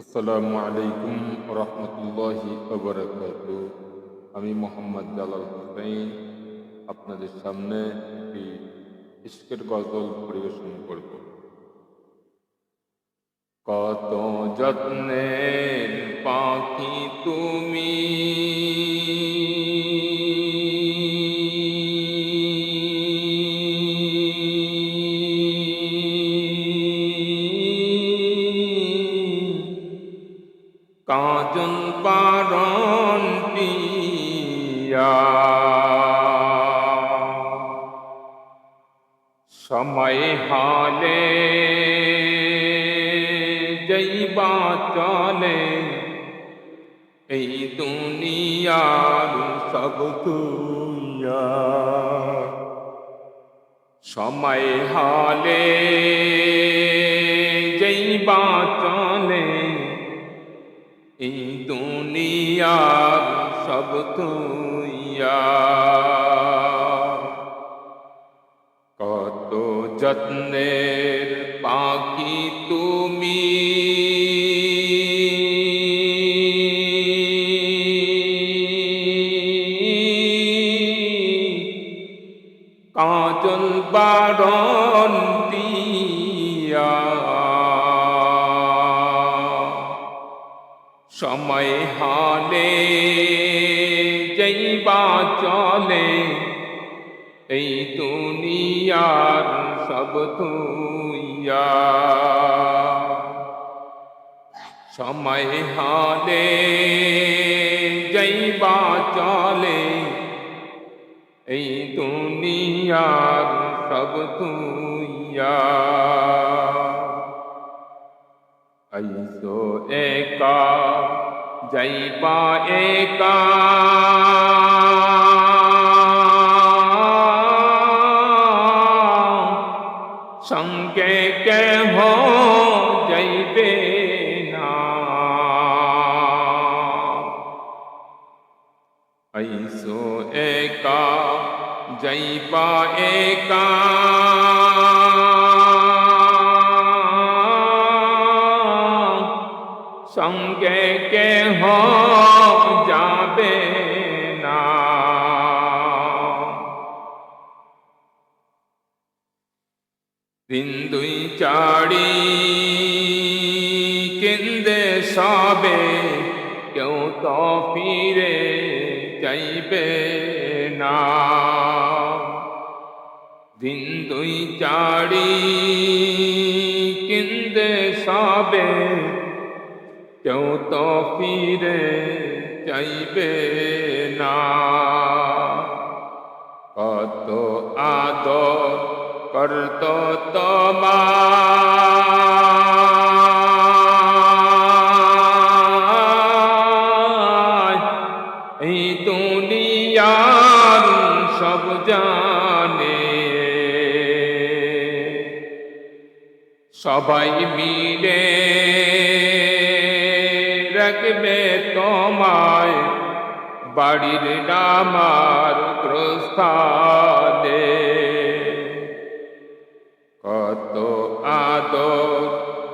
আসসালামু আলাইকুম রহমতুল্লাহি ওবরাকাত। আমি মোহাম্মদ জালাল হুসাইন, আপনাদের সামনে একটি ইস্কের গজল পরিবেশন করব। কত যত্নে পাখি তুমি। কাজন পারন পিয়া সময় হালে জৈবা চলে, এই দুনিয়ার সব তুইয়া সময় হালে জৈবা চলে এই দুনিয়ার সব তুইয়া। কত যত্নের পাখি তুমি। কাজল বারণ সময় হালে যাইবা চলে এই দুনিয়ার সব তুইয়া সময় হালে যাইবা চলে এই দুনিয়ার সব তুইয়া ऐसो एका যাইবা একা সঙ্গে কেহ যাইবে না। আইসো একা যাইবা একা। কেহ যাবে না। দিন দুই, চারি, কেন্দ্রে সবে কেউ তো ফিরে যাইবে না। দিন দুই, চারি, কেন্দ্রে সবে কেউ তো ফিরে চাইবে না। কত আদর করত তোমার এই দুনিয়ার সব জানে। সবাই মিলে রাখবে তোমায় বাড়ির নামার প্রস্থানে। কত আদর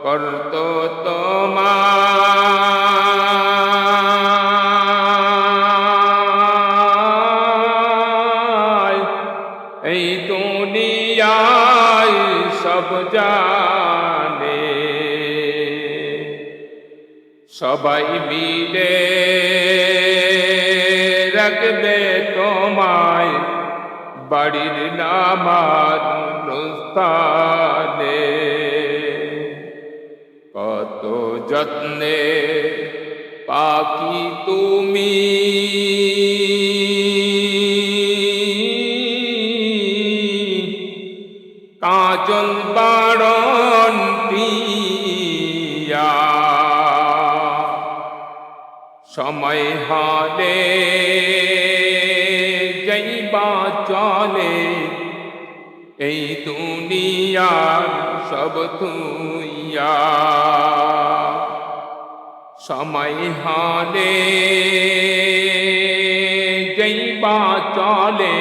করত তোমায়। এই দুনিয়ায় সব জানে সবাই মিলে রাখবে তোমায়। বাড়ির নামার প্রস্থানে কত যত্নে পাখি তুমি সময় হালে যাইবা চলে, এই দুনিয়ার সব তুইয়া। সময় হালে যাইবা চলে,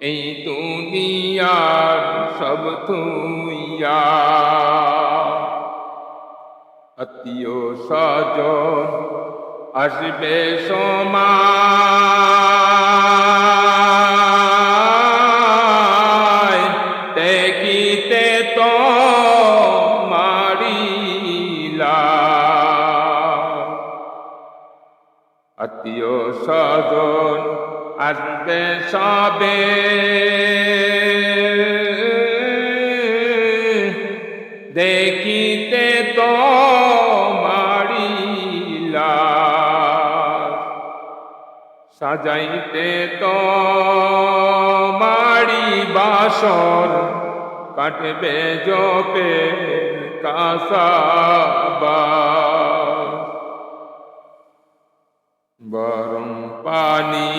এই দুনিয়ার সব তুইয়া। আত্মীয় স্বজন আসবে সময়। দেখিতে তো মারিলা। আত্মীয় স্বজন আসবে সবে। সাজাইতে তো মারি বাসর কাটবে জপে কাসাবা বরং পানি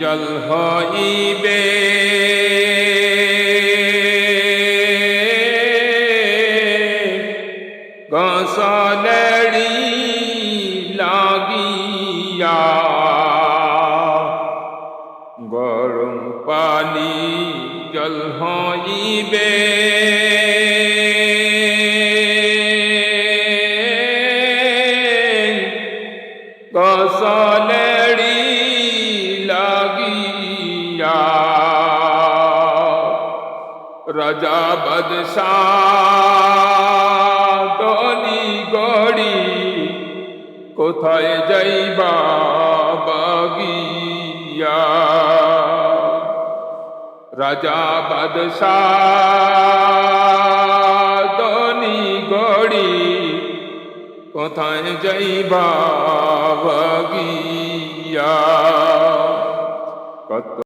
জল হইবে। জল হইবে। গসলড়ি লাগিয়া রাজা বাদশাহ দলি গড়ি কোথায় যাইবা বাগিয়া? রাজা বাদশাহ দলি গড়ি কোথায় যাইবা বাগিয়া কত